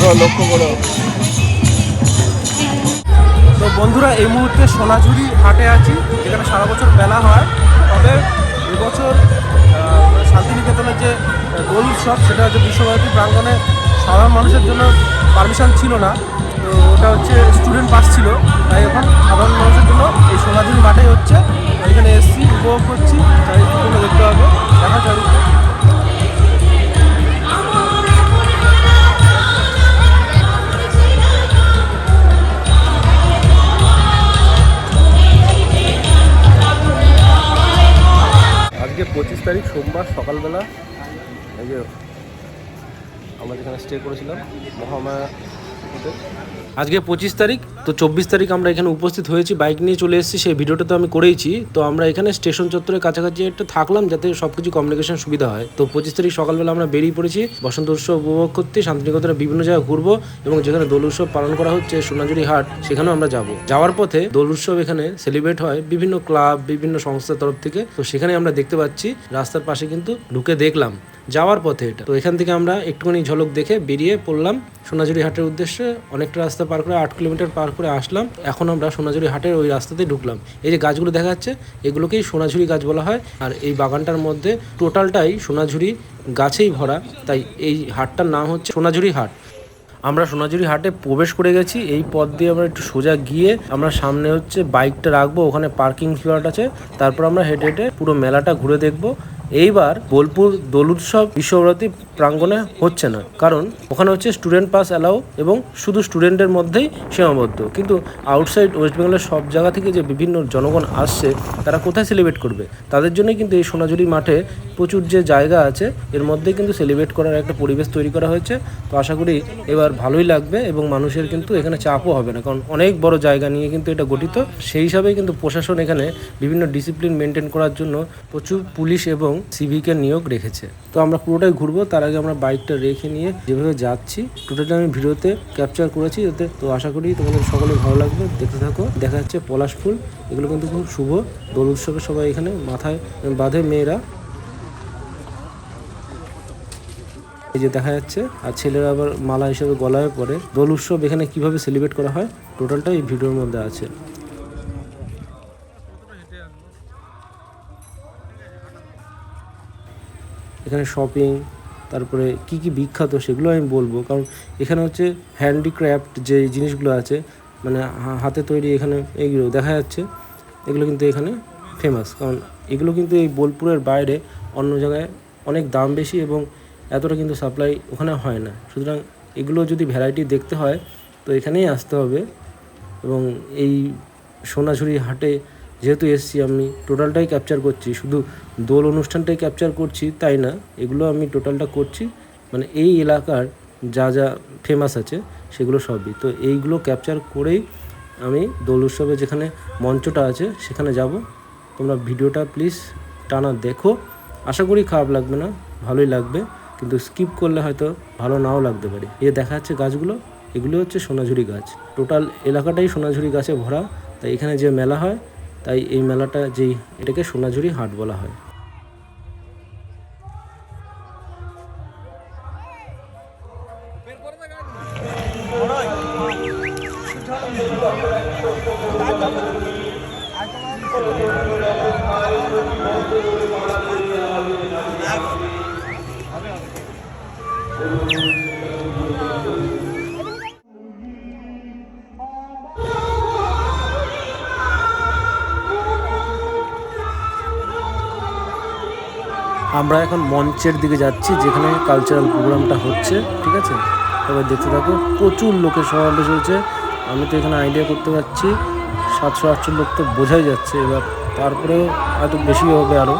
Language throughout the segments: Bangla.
দেখো লক্ষ্য করো। তো বন্ধুরা, এই মুহূর্তে সোনাঝুরি হাটে আছি। যেখানে সারা বছর মেলা হয়। তবে এবছর শান্তিনিকেতনের যে দোল উৎসব, সেটা হচ্ছে বিশ্বভারতী প্রাঙ্গণে সাধারণ মানুষের জন্য পারমিশন ছিল না। তো ওটা হচ্ছে স্টুডেন্ট পাস ছিল। তাই এখন সাধারণ মানুষের জন্য এই সোনাঝুরি মাঠেই হচ্ছে। এখানে এসছি, উপভোগ করছি। চারিদিকে দেখতে হবে। দেখা চারিদিকে তারিখ? সোমবার সকালবেলা। এই যে আমরা যেখানে স্টে করেছিলাম মহামায়া আজকে পঁচিশ তারিখ, তো চব্বিশ তারিখ আমরা এখানে উপস্থিত হয়েছি, বাইক নিয়ে চলে এসেছি, সেই ভিডিওটা তো আমি করেইছি, তো আমরা এখানে স্টেশন চত্বরের কাছাকাছি একটা থাকলাম যাতে সব কিছু কমিউনিকেশন সুবিধা হয়। তো পঁচিশ তারিখ সকালবেলা আমরা বেরিয়ে পড়েছি, বসন্ত উৎসব উপভোগ করতে, শান্তিনিকেতনের বিভিন্ন জায়গায় ঘুরবো এবং যেখানে দোল উৎসব পালন করা হচ্ছে, সোনাঝুরি হাট, সেখানেও আমরা যাব। যাওয়ার পথে দোল উৎসব এখানে সেলিব্রেট হয় বিভিন্ন ক্লাব বিভিন্ন সংস্থার তরফ থেকে, তো সেখানে আমরা দেখতে পাচ্ছি, রাস্তার পাশে কিন্তু ঢুকে দেখলাম, যাওয়ার পথে এটা। তো এখান থেকে আমরা একটুখানি ঝলক দেখে বেরিয়ে পড়লাম সোনাঝুরি হাটের উদ্দেশ্যে। অনেকটা রাস্তা পার করে আট কিলোমিটার পার করে আসলাম। এখন আমরা সোনাঝুরি হাটের ওই রাস্তাতে ঢুকলাম। এই যে গাছগুলো দেখা যাচ্ছে, এগুলোকেই সোনাঝুরি গাছ বলা হয়। আর এই বাগানটার মধ্যে টোটালটাই সোনাঝুরি গাছেই ভরা। তাই এই হাটটার নাম হচ্ছে সোনাঝুরি হাট। আমরা সোনাঝুরি হাটে প্রবেশ করে গেছি। এই পথ দিয়ে আমরা একটু সোজা গিয়ে আমরা সামনে হচ্ছে বাইকটা রাখব। ওখানে পার্কিং স্লট আছে। তারপর আমরা হেঁটে হেঁটে পুরো মেলাটা ঘুরে দেখব। এইবার বোলপুর দোল উৎসব বিশ্বভারতী প্রাঙ্গণে হচ্ছে না। কারণ ওখানে হচ্ছে স্টুডেন্ট পাস অ্যালাউ এবং শুধু স্টুডেন্টের মধ্যেই সীমাবদ্ধ। কিন্তু আউটসাইড ওয়েস্ট বেঙ্গলের সব জায়গা থেকে যে বিভিন্ন জনগণ আসছে, তারা কোথায় সেলিব্রেট করবে? তাদের জন্যই কিন্তু এই সোনাঝুরি মাঠে প্রচুর যে জায়গা আছে, এর মধ্যে কিন্তু সেলিব্রেট করার একটা পরিবেশ তৈরি করা হয়েছে। তো আশা করি এবার ভালোই লাগবে এবং মানুষের কিন্তু এখানে চাপও হবে না। কারণ অনেক বড় জায়গা নিয়ে কিন্তু এটা গঠিত। সেই হিসাবেই কিন্তু প্রশাসন এখানে বিভিন্ন ডিসিপ্লিন মেনটেন করার জন্য প্রচুর পুলিশ এবং সিভিকের নিয়োগ রেখেছে। তো আমরা পুরোটাই ঘুরবো, তার আগে আমরা বাইকটা রেখে নিয়ে যেভাবে যাচ্ছি টোটালটা আমি ভিডিওতে ক্যাপচার করেছি যাতে, তো আশা করি তোমাদের সকলে ভালো লাগবে, দেখতে থাকো, দেখা যাচ্ছে পলাশ ফুল, এগুলো কিন্তু খুব শুভ, দোল উৎসবে সবাই এখানে মাথায় বাঁধে মেয়েরা। এই যে দেখা যাচ্ছে, আর ছেলেরা আবার মালা হিসেবে গলায় পরে। দোল উৎসব এখানে কীভাবে সেলিব্রেট করা হয় টোটালটা এই ভিডিওর মধ্যে আছে। এখানে শপিং তারপরে কি কি বিখ্যাত সেগুলো আমি বলব। কারণ এখানে হচ্ছে হ্যান্ডিক্রাফট যে জিনিসগুলো আছে মানে হাতে তৈরি এখানে এইগুলো দেখা যাচ্ছে, এগুলো কিন্তু এখানে ফেমাস কারণ এগুলো কিন্তু এই বোলপুরের বাইরে অন্য জায়গায় অনেক দাম বেশি এবং এতটা কিন্তু সাপ্লাই ওখানে হয় না। সুতরাং এগুলো যদি ভ্যারাইটি দেখতে হয়, তো এখানেই আসতে হবে এবং এই সোনাঝুরি হাটে যেহেতু এসছি আমি টোটালটাই ক্যাপচার করছি, শুধু দোল অনুষ্ঠানটাই ক্যাপচার করছি তাই না, এগুলো আমি টোটালটা করছি মানে এই এলাকার যা যা ফেমাস আছে সেগুলো সবই। তো এইগুলো ক্যাপচার করেই আমি দোল উৎসবে যেখানে মঞ্চটা আছে সেখানে যাব। তোমরা ভিডিওটা প্লিজ টানা দেখো। আশা করি খারাপ লাগবে না, ভালোই লাগবে, কিন্তু স্কিপ করলে হয়তো ভালো নাও লাগতে পারে। এ দেখা যাচ্ছে গাছগুলো, এগুলো হচ্ছে সোনাঝুরি গাছ। টোটাল এলাকাটাই সোনাঝুরি গাছে ভরা, তাই এখানে যে মেলা হয় তাই এই মেলাটা যেই এটাকে সোনাঝুরি হাট বলা হয়। আমরা এখন মঞ্চের দিকে যাচ্ছি, যেখানে কালচারাল প্রোগ্রামটা হচ্ছে, ঠিক আছে? এবার দেখতে থাকো, প্রচুর লোকের সমাবেশ হয়েছে। আমি তো এখানে আইডিয়া করতে পারছি, সাতশো আটশো লোক তো বোঝাই যাচ্ছে। এবার তারপরেও হয়তো বেশি হবে আরও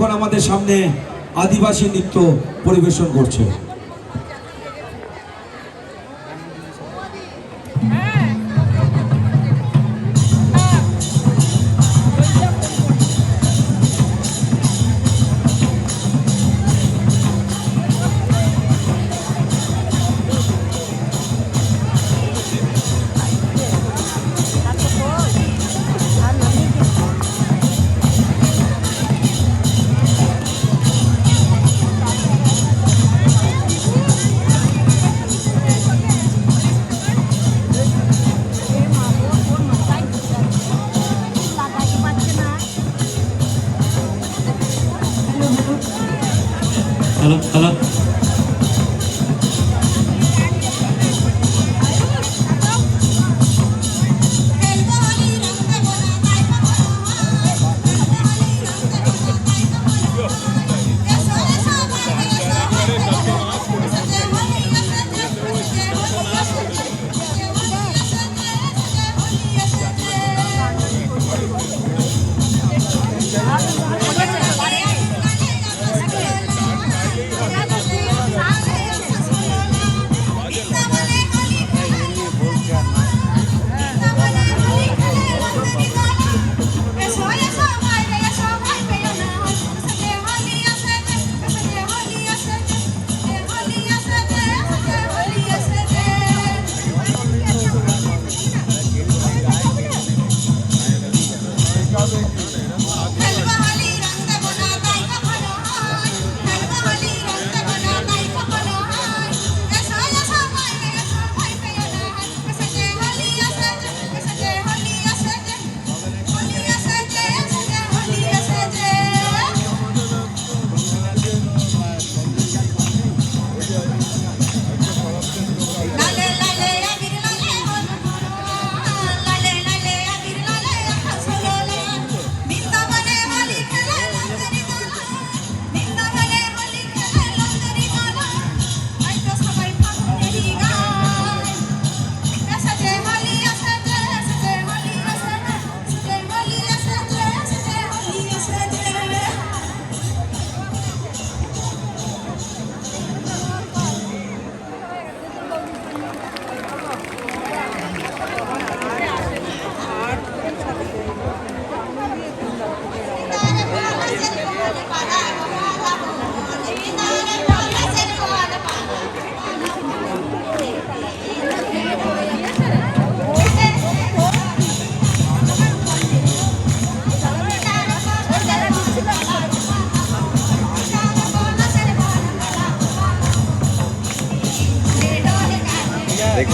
এখন আমাদের সামনে আদিবাসী নৃত্য পরিবেশন করছে। 好了，好了。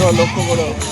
দেখো লক্ষ্য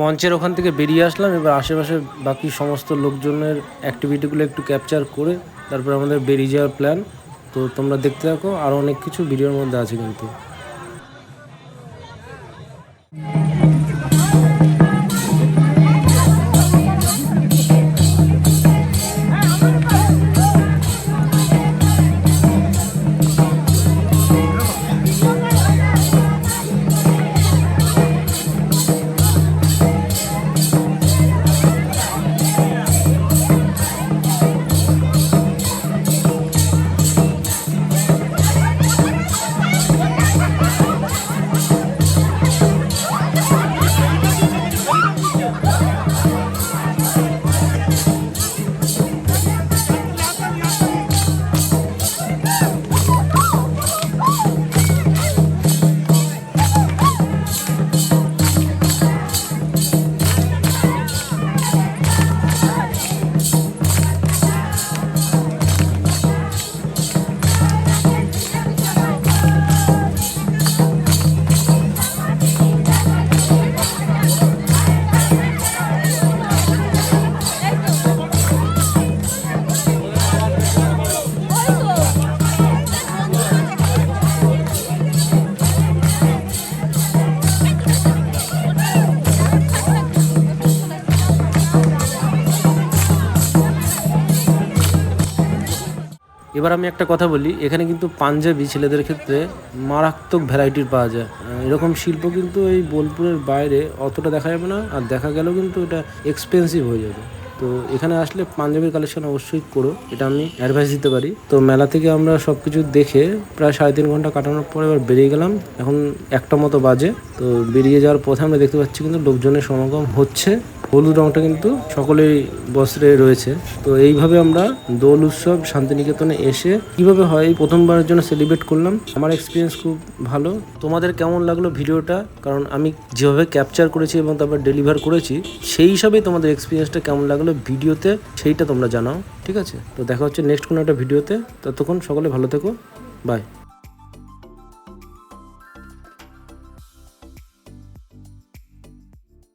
মঞ্চের ওখান থেকে বেরিয়ে আসলাম, এবার আশেপাশে বাকি সমস্ত লোকজনের অ্যাক্টিভিটিগুলো একটু ক্যাপচার করে তারপর আমাদের বেরিয়ে যাওয়ার প্ল্যান তো তোমরা দেখতে থাকো আরও অনেক কিছু ভিডিওর মধ্যে আছে কিন্তু। এবার আমি একটা কথা বলি, এখানে কিন্তু পাঞ্জাবি ছেলেদের ক্ষেত্রে মারাত্মক ভ্যারাইটির পাওয়া যায়। এরকম শিল্প কিন্তু এই বোলপুরের বাইরে অতটা দেখা যাবে না, আর দেখা গেলেও কিন্তু এটা এক্সপেন্সিভ হয়ে যাবে। তো এখানে আসলে পাঞ্জাবির কালেকশন অবশ্যই করো, এটা আমি অ্যাডভাইস দিতে পারি। তো মেলা থেকে আমরা সব কিছু দেখে প্রায় সাড়ে তিন ঘণ্টা কাটানোর পর এবার বেরিয়ে গেলাম। এখন একটা মতো বাজে, তো বেরিয়ে যাওয়ার পথে আমরা দেখতে পাচ্ছি কিন্তু লোকজনের সমাগম হচ্ছে। হলুদ রংটা কিন্তু সকলেই বস্ত্রে রয়েছে। তো এইভাবে আমরা দোল উৎসব, শান্তিনিকেতনে এসে কীভাবে হয় প্রথমবারের জন্য সেলিব্রেট করলাম, আমার এক্সপিরিয়েন্স খুব ভালো। তোমাদের কেমন লাগল ভিডিওটা? কারণ আমি যেভাবে ক্যাপচার করেছি এবং তারপর ডেলিভার করেছি, সেই হিসাবেই তোমাদের এক্সপিরিয়েন্সটা কেমন লাগল ভিডিওতে, সেইটা তোমরা জানাও, ঠিক আছে? তো দেখা হচ্ছে নেক্সট কোনো একটা ভিডিওতে, ততক্ষণ সকলে ভালো থেকো বাই